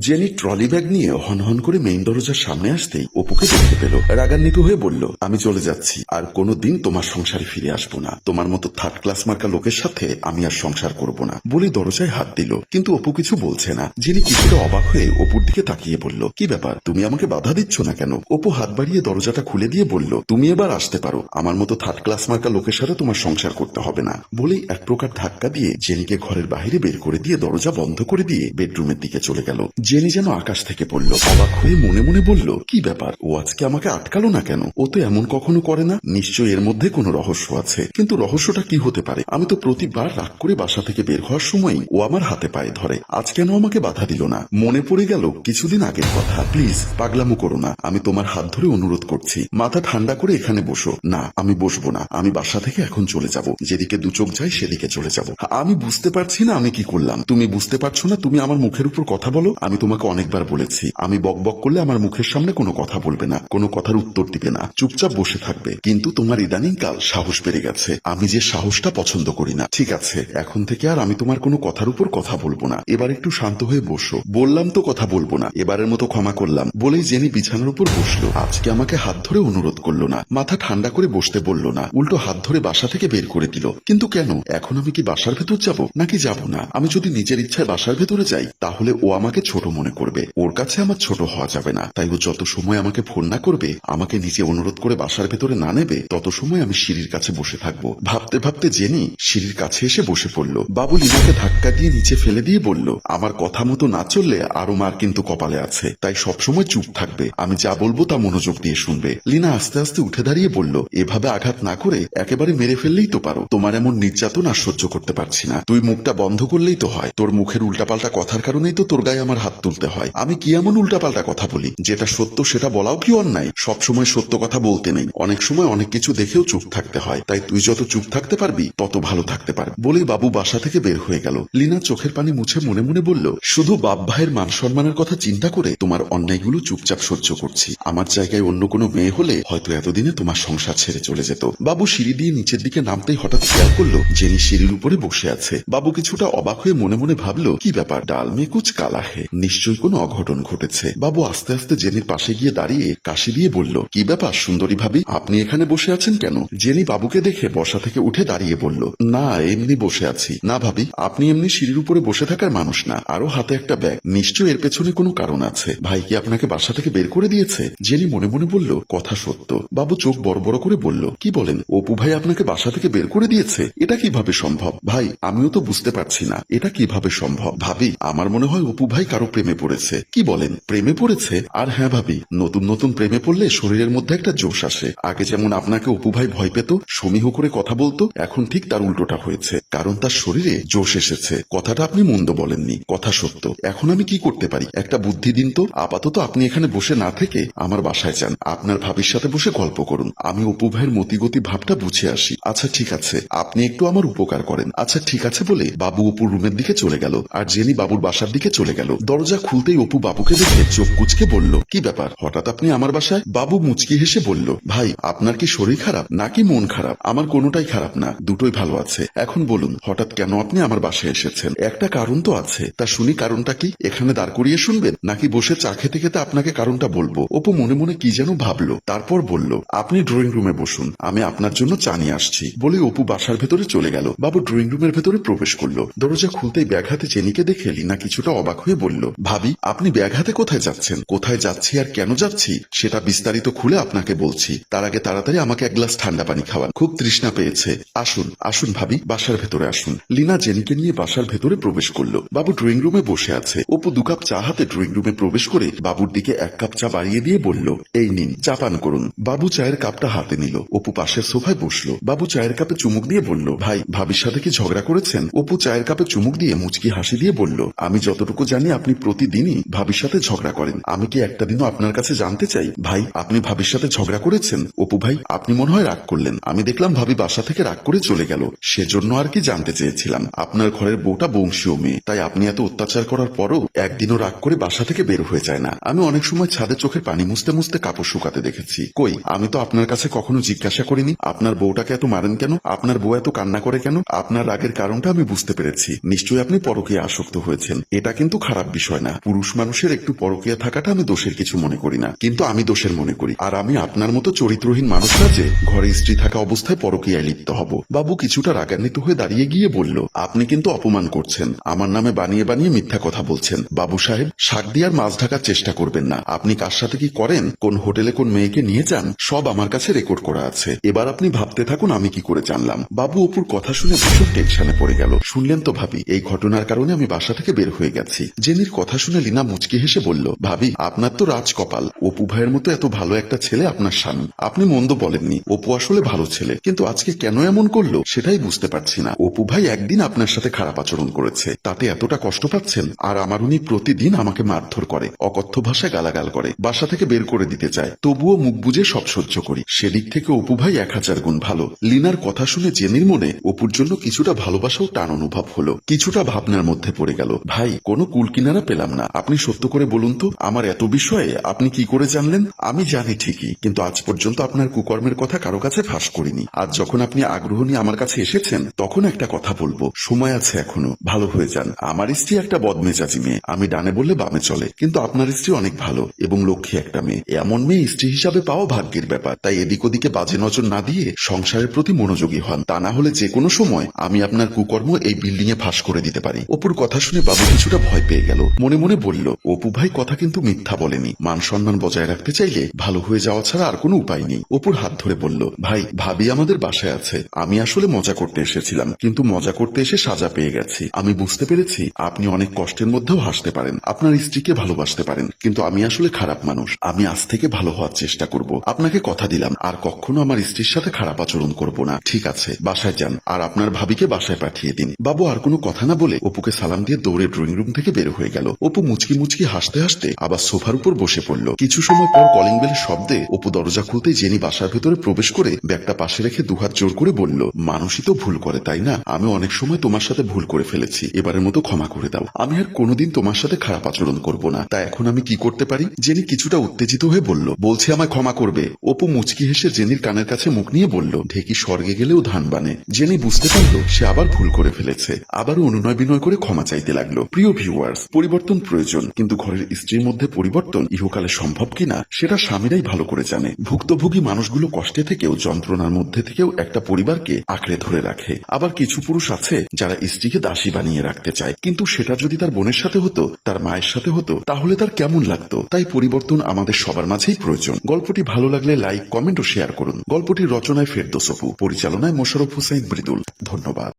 Jenny trolley bag নিয়ে হনহন করে main দরজার সামনে আসতেই অপুকে দেখতে পেল। রাগান্বিত হয়ে বলল, আমি চলে যাচ্ছি। আর কোনো দিন তোমার সংসারে ফিরে আসব না। তোমার মতো থার্ড ক্লাস মার্কা লোকের সাথে আমি আর সংসার করব না। বলে দরজায় হাত দিল। কিন্তু অপু কিছু বলছে না। জেনি কিছুটা অবাক হয়ে অপুর দিকে তাকিয়ে বলল, কি ব্যাপার? তুমি আমাকে বাধা দিচ্ছ না কেন? অপু হাত বাড়িয়ে দরজাটা খুলে দিয়ে বলল, তুমি এবার আসতে পারো। আমার মতো থার্ড ক্লাস মার্কা লোকের সাথে তোমার সংসার করতে হবে না। বলেই এক প্রকার ধাক্কা দিয়ে জেনিকে ঘরের বাইরে বের করে দিয়ে দরজা বন্ধ করে দিয়ে বেডরুমের দিকে চলে গেল। জেনি যেন আকাশ থেকে পড়ল। অবাক হয়ে মনে মনে বলল, কি ব্যাপার? ও আজকে আমাকে আটকালো না কেন? ও তো এমন কখনো করে না। নিশ্চয়ই এর মধ্যে কোনো রহস্য আছে। কিন্তু রহস্যটা কি হতে পারে? আমি তো প্রতিবার রাগ করে বাসা থেকে বের হওয়ার সময় ও আমার হাতে পায়ে ধরে। আজ কেন আমাকে বাধা দিল না? মনে পড়ে গেল, কিছুদিন আগের কথা। প্লিজ, পাগলামো করো না। আমি তোমার হাত ধরে অনুরোধ করছি। মাথা ঠান্ডা করে এখানে বসো। না, আমি বসবো না। আমি বাসা থেকে এখন চলে যাব। যেদিকে দু চোখ যায়, সেদিকে চলে যাব। আমি বুঝতে পারছি না আমি কি করলাম। তুমি বুঝতে পারছ না তুমি আমার মুখের উপর কথা বলো। আমি তোমাকে অনেকবার বলেছি। আমি বক বক করলে আমার মুখের সামনে কোনো কথা বলবে না, কোনো কথার উত্তর দিবে না। চুপচাপ বসে থাকবে। কিন্তু তোমার ইদানিং কাল সাহস বেড়ে গেছে। আমি যে সাহসটা পছন্দ করি না। ঠিক আছে, এখন থেকে আর আমি তোমার কোনো কথার উপর কথা বলব না। এবার একটু শান্ত হয়ে বসো। বললাম তো কথা বলব না। এবারের মতো ক্ষমা করলাম। বলেই জেনি বিছানার উপর বসল। আজকে আমাকে হাত ধরে অনুরোধ করল না। মাথা ঠান্ডা করে বসতে বলল না। উল্টো হাত ধরে বাসা থেকে বের করে দিল। কিন্তু কেন? এখন আমি কি বাসার ভেতর যাব? নাকি যাব না? আমি যদি নিজের ইচ্ছায় বাসার ভেতরে যাই, তাহলে ও আমাকে ছোট মনে করবে। ওর কাছে আমার ছোট হওয়া যাবে না। তাই ও যত সময় আমাকে ফোন না করবে, আমাকে নিজে অনুরোধ করে বাসার ভেতরে না নেবে, তত সময় আমি সিঁড়ির কাছে বসে থাকব। ভাবতে ভাবতে জেনি সিঁড়ির কাছে এসে বসে পড়ল। বাবু লিনাকে ধাক্কা দিয়ে নিচে ফেলে দিয়ে বলল, আমার কথা মতো না চললে আরও মার কিন্তু কপালে আছে। তাই সবসময় চুপ থাকবে। আমি যা বলব তা মনোযোগ দিয়ে শুনবে। লিনা আস্তে আস্তে উঠে দাঁড়িয়ে বলল, এভাবে আঘাত না করে একেবারে মেরে ফেললেই তো পারো। তোমার এমন নির্যাতন আর সহ্য করতে পারছি না। তুই মুখটা বন্ধ করলেই তো হয়। তোর মুখের উল্টাপাল্টা কথার কারণেই তো তোর গায়ে আমার হাত তুলতে হয়। আমি কি এমন উল্টাপাল্টা কথা বলি? যেটা সত্য, সেটা বলাও কি অন্যায়? সবসময় সত্য কথা বলতে নেই। অনেক সময় অনেক কিছু দেখেও চুপ থাকতে হয়। তাই তুই যত চুপ থাকতে পারবি, তত ভালো থাকতে পারবি। বলে বাবু বাসা থেকে বের হয়ে গেল। লিনা চোখের পানি মুছে মনে মনে বলল, শুধু বাপ ভাইয়ের মান সম্মানের কথা চিন্তা করে তোমার অন্যায়গুলো চুপচাপ সহ্য করছি। আমার জায়গায় অন্য কোনো মেয়ে হলে হয়তো এতদিনে তোমার সংসার ছেড়ে চলে যেত। বাবু সিঁড়ি দিয়ে নিচের দিকে নামতেই হঠাৎ খেয়াল করল জেনি সিঁড়ির উপরে বসে আছে। বাবু কিছুটা অবাক হয়ে মনে মনে ভাবলো, কি ব্যাপার? ডাল মে কুচ কালা হে? নিশ্চয়ই কোনো অঘটন ঘটেছে। বাবু আস্তে আস্তে জেনির পাশে গিয়ে দাঁড়িয়ে কাশি দিয়ে বলল, কি ব্যাপার সুন্দরী ভাবি, আপনি এখানে বসে আছেন কেন? জেনি বাবুকে দেখে বসা থেকে উঠে দাঁড়িয়ে বলল, না, এমনি বসে আছি। না ভাবি, আপনি এমনি সিঁড়ির উপরে বসে থাকার মানুষ না, আরও হাতে একটা ব্যাগ। নিশ্চয় এর পেছনে কোনো কারণ আছে। ভাই কি আপনাকে বাসা থেকে বের করে দিয়েছে? জেনি মনে মনে বলল, কথা সত্য। বাবু চোখ বড় বড় করে বলল, কি বলেন? অপু ভাই আপনাকে বাসা থেকে বের করে দিয়েছে? এটা কীভাবে সম্ভব? ভাই, আমিও তো বুঝতে পারছি না, এটা কীভাবে সম্ভব? ভাবি, আমার মনে হয় অপু ভাই কারও প্রেমে পড়েছে। কি বলেন? প্রেমে পড়েছে? আর হ্যাঁ ভাবি, নতুন নতুন প্রেমে পড়লে শরীরের মধ্যে একটা জোশ আসে। আগে যেমন আপনাকে অপু ভাই ভয় পেত, সমীহ করে কথা বলতো, এখন ঠিক তার উল্টোটা হয়েছে। কারণ তার শরীরে জোশ এসেছে। কথাটা আপনি মন্দ বলেননি, কথা সত্য। এখন আমি কি করতে পারি? একটা বুদ্ধি দিন তো। আপাতত আপনি এখানে বসে না থেকে আমার বাসায় যান। আপনার ভাবির সাথে বসে গল্প করুন। আমি অপু ভাইয়ের মতিগতি ভাবটা বুঝে আসি। আচ্ছা ঠিক আছে। আপনি একটু আমার উপকার করেন। আচ্ছা ঠিক আছে বলে বাবু অপুর রুমের দিকে চলে গেল। আর জেনি বাবুর বাসার দিকে চলে গেল। দরজা খুলতেই অপু বাবুকে দেখে চোখ কুচকে বলল, কি ব্যাপার? হঠাৎ আপনি আমার বাসায়? বাবু মুচকি হেসে বলল, ভাই, আপনার কি শরীর খারাপ নাকি মন খারাপ? আমার কোনোটাই খারাপ না, দুটোই ভালো আছে। এখন বলুন, হঠাৎ কেন আপনি আমার বাসায় এসেছেন? একটা কারণ তো আছে। তা শুনি কারণটা কি? এখানে দাঁড় করিয়ে শুনবেন? নাকি বসে চা খেতে খেতে আপনাকে কারণটা বলব? অপু মনে মনে কি যেন ভাবলো, তারপর বলল, আপনি ড্রয়িং রুমে বসুন, আমি আপনার জন্য চা নিয়ে আসছি। বলে অপু বাসার ভেতরে চলে গেল। বাবু ড্রয়িং রুমের ভেতরে প্রবেশ করল। দরজা খুলতেই ব্যাঘাতে চেনিকে দেখে লিনা কিছুটা অবাক হয়ে বলল ভাবি, আপনি ব্যাগ হাতে কোথায় যাচ্ছেন? কোথায় যাচ্ছি আর কেন যাচ্ছি? সেটা বিস্তারিত খুলে আপনাকে বলছি। তার আগে তাড়াতাড়ি আমাকে এক গ্লাস ঠান্ডা পানি খাওয়ান। খুব তৃষ্ণা পেয়েছে। আসুন আসুন ভাবি, বাসার ভেতরে আসুন। লিনা জেনিকে নিয়ে বাসার ভেতরে প্রবেশ করল। বাবু ড্রয়িং রুমে বসে আছে। অপু দু কাপ চা হাতে ড্রয়িং রুমে প্রবেশ করে বাবুর দিকে এক কাপ চা বাড়িয়ে দিয়ে বলল, এই নিন, চা পান করুন। বাবু চায়ের কাপটা হাতে নিল। অপু পাশের সোফায় বসল। বাবু চায়ের কাপে চুমুক দিয়ে বলল, ভাই, ভাবির সাথে কি ঝগড়া করেছেন? অপু চায়ের কাপে চুমুক দিয়ে মুচকি হাসি দিয়ে বলল, আমি যতটুকু জানি আপনি প্রতিদিনই ভাবির সাথে ঝগড়া করেন। আমি কি একটা দিনও আপনার কাছে জানতে চাই? ভাই, আপনি ভাবির সাথে ঝগড়া করেছেন? অপু ভাই, আপনি মনে হয় রাগ করলেন। আমি দেখলাম ভাবি বাসা থেকে রাগ করে চলে গেল। সেজন্য আর কি জানতে চেয়েছিলাম। আপনার ঘরের বউটা বংশীয় মেয়ে। তাই আপনি এত অত্যাচার করার পরও একদিনও রাগ করে বাসা থেকে বের হয়ে যায় না। আমি অনেক সময় ছাদে চোখের পানি মুছতে মুছতে কাপড় শুকাতে দেখেছি। কই, আমি তো আপনার কাছে কখনো জিজ্ঞাসা করিনি। আপনার বউটাকে এত মারেন কেন? আপনার বউ এত কান্না করে কেন? আপনার রাগের কারণটা আমি বুঝতে পেরেছি। নিশ্চয়ই আপনি পরকে আসক্ত হয়েছেন। এটা কিন্তু খারাপ বিষয় বিষয় না। পুরুষ মানুষের একটু পরকিয়া থাকাটা আমি দোষের কিছু মনে করি না। কিন্তু আমি দোষের মনে করি। আর আমি আপনার মতো চরিত্রহীন মানুষ না যে ঘরে স্ত্রী থাকা অবস্থায় পরকিয়ায় লিপ্ত হব। বাবু কিছুটা রাগান্বিত হয়ে দাঁড়িয়ে গিয়ে বলল, আপনি কিন্তু অপমান করছেন। আমার নামে বানিয়ে বানিয়ে মিথ্যা কথা বলছেন। বাবু সাহেব, শাক দিয়ে মাছ ঢাকার চেষ্টা করবেন না। আপনি কার সাথে কি করেন? কোন হোটেলে কোন মেয়েকে নিয়ে যান? সব আমার কাছে রেকর্ড করা আছে। এবার আপনি ভাবতে থাকুন, আমি কি করে জানলাম? বাবু অপুর কথা শুনে ভীষণ টেনশনে পড়ে গেল। শুনলেন তো ভাবি, এই ঘটনার কারণে আমি বাসা থেকে বের হয়ে গেছি। জেনির কথা শুনে লিনা মুচকি হেসে বলল, ভাবি, আপনার তো রাজকপাল। অপু ভাইয়ের মতো এত ভালো একটা ছেলে আপনার স্বামী। আপনি মন্দ বলেননি। অপু আসলে ভালো ছেলে, কিন্তু আজকে কেন এমন করল সেটাই বুঝতে পারছি না। অপু ভাই একদিন আপনার সাথে খারাপ আচরণ করেছে। তাতে এতটা কষ্ট পাচ্ছেন? আর আমার উনি প্রতিদিন আমাকে মারধর করে, অকথ্য ভাষায় গালাগাল করে, বাসা থেকে বের করে দিতে চায়। তবুও মুখ বুঝে সব সহ্য করি। সেদিক থেকে অপু ভাই এক হাজার গুণ ভালো। লিনার কথা শুনে জেনির মনে অপুর জন্য কিছুটা ভালোবাসাও টান অনুভব হলো। কিছুটা ভাবনার মধ্যে পড়ে গেল। ভাই, কোনো কুল কিনারা পেলাম না। আপনি সত্য করে বলুন তো, আমার এত বিষয়ে আপনি কি করে জানলেন? আমি জানি ঠিকই, কিন্তু আজ পর্যন্ত আপনার কুকর্মের কথা কারও কাছে ফাঁস করিনি। আজ যখন আপনি আগ্রহ নিয়ে আমার কাছে এসেছেন, তখন একটা কথা বলব। সময় আছে এখনও, ভালো হয়ে যান। আমার স্ত্রী একটা বদমেজাজি মেয়ে, আমি ডানে বললে বামে চলে। কিন্তু আপনার স্ত্রী অনেক ভালো এবং লক্ষ্মী একটা মেয়ে। এমন মেয়ে স্ত্রী হিসাবে পাওয়া ভাগ্যের ব্যাপার। তাই এদিক ওদিকে বাজে নজর না দিয়ে সংসারের প্রতি মনোযোগী হন। তা না হলে যে কোনো সময় আমি আপনার কুকর্ম এই বিল্ডিং এ ফাঁস করে দিতে পারি। অপুর কথা শুনে বাবু কিছুটা ভয় পেয়ে গেল। মনে মনে বলল, অপু ভাই কথা কিন্তু মিথ্যা বলেনি। মান সম্মান বজায় রাখতে চাইলে ভালো হয়ে যাওয়া ছাড়া আর কোনো উপায় নেই। অপুর হাত ধরে বলল, ভাই, ভাবি আমাদের বাসায় আছে। আমি আসলে মজা করতে এসেছিলাম, কিন্তু মজা করতে এসে সাজা পেয়ে গেছি। আমি বুঝতে পেরেছি আপনি অনেক কষ্টের মধ্যেও হাসতে পারেন। আপনার স্ত্রীকে ভালোবাসতে পারেন, কিন্তু আমি আসলে খারাপ মানুষ। আমি আজ থেকে ভালো হওয়ার চেষ্টা করব। আপনাকে কথা দিলাম, আর কখনো আমার স্ত্রীর সাথে খারাপ আচরণ করব না। ঠিক আছে, বাসায় যান, আর আপনার ভাবিকে বাসায় পাঠিয়ে দিন। বাবু আর কোনো কথা না বলে অপুকে সালাম দিয়ে দৌড়ে ড্রয়িং রুম থেকে বের হয়ে গেল। অপু মুচকি মুচকি হাসতে হাসতে আবার সোফার উপর বসে পড়ল। কিছু সময় পর কলিং বেলের শব্দে অপু দরজা খুলতে জেনি বাসার ভেতরে প্রবেশ করে ব্যাগটা পাশে রেখে দুহাত জোর করে বলল, মানুষই তো ভুল করে, তাই না? আমি অনেক সময় তোমার সাথে ভুল করে ফেলেছি। এবারের মতো ক্ষমা করে দাও। আমি আর কোনোদিন তোমার সাথে খারাপ আচরণ করব না। তা এখন আমি কি করতে পারি? জেনি কিছুটা উত্তেজিত হয়ে বলল, বলছে আমায় ক্ষমা করবে। অপু মুচকি হেসে জেনির কানের কাছে মুখ নিয়ে বলল, ঢেকি স্বর্গে গেলেও ধান বানে। জেনি বুঝতে পারল, সে আবার ভুল করে ফেলেছে। আবারও অনুনয় বিনয় করে ক্ষমা চাইতে লাগল। প্রিয় ভিউয়ার্স পরিবর্তন প্রয়োজন। কিন্তু ঘরের স্ত্রীর মধ্যে পরিবর্তন ইহকালে সম্ভব কিনা, সেটা স্বামীরাই ভালো করে জানে। ভুক্তভোগী মানুষগুলো কষ্টে থেকেও, যন্ত্রণার মধ্যে থেকেও একটা পরিবারকে আঁকড়ে ধরে রাখে। আবার কিছু পুরুষ আছে, যারা স্ত্রীকে দাসী বানিয়ে রাখতে চায়। কিন্তু সেটা যদি তার বোনের সাথে হতো, তার মায়ের সাথে হতো, তাহলে তার কেমন লাগতো? তাই পরিবর্তন আমাদের সবার মাঝেই প্রয়োজন। গল্পটি ভালো লাগলে লাইক, কমেন্ট ও শেয়ার করুন। গল্পটির রচনায় ফেরদোসফু পরিচালনায় মোশারফ হুসাইন মৃদুল। ধন্যবাদ।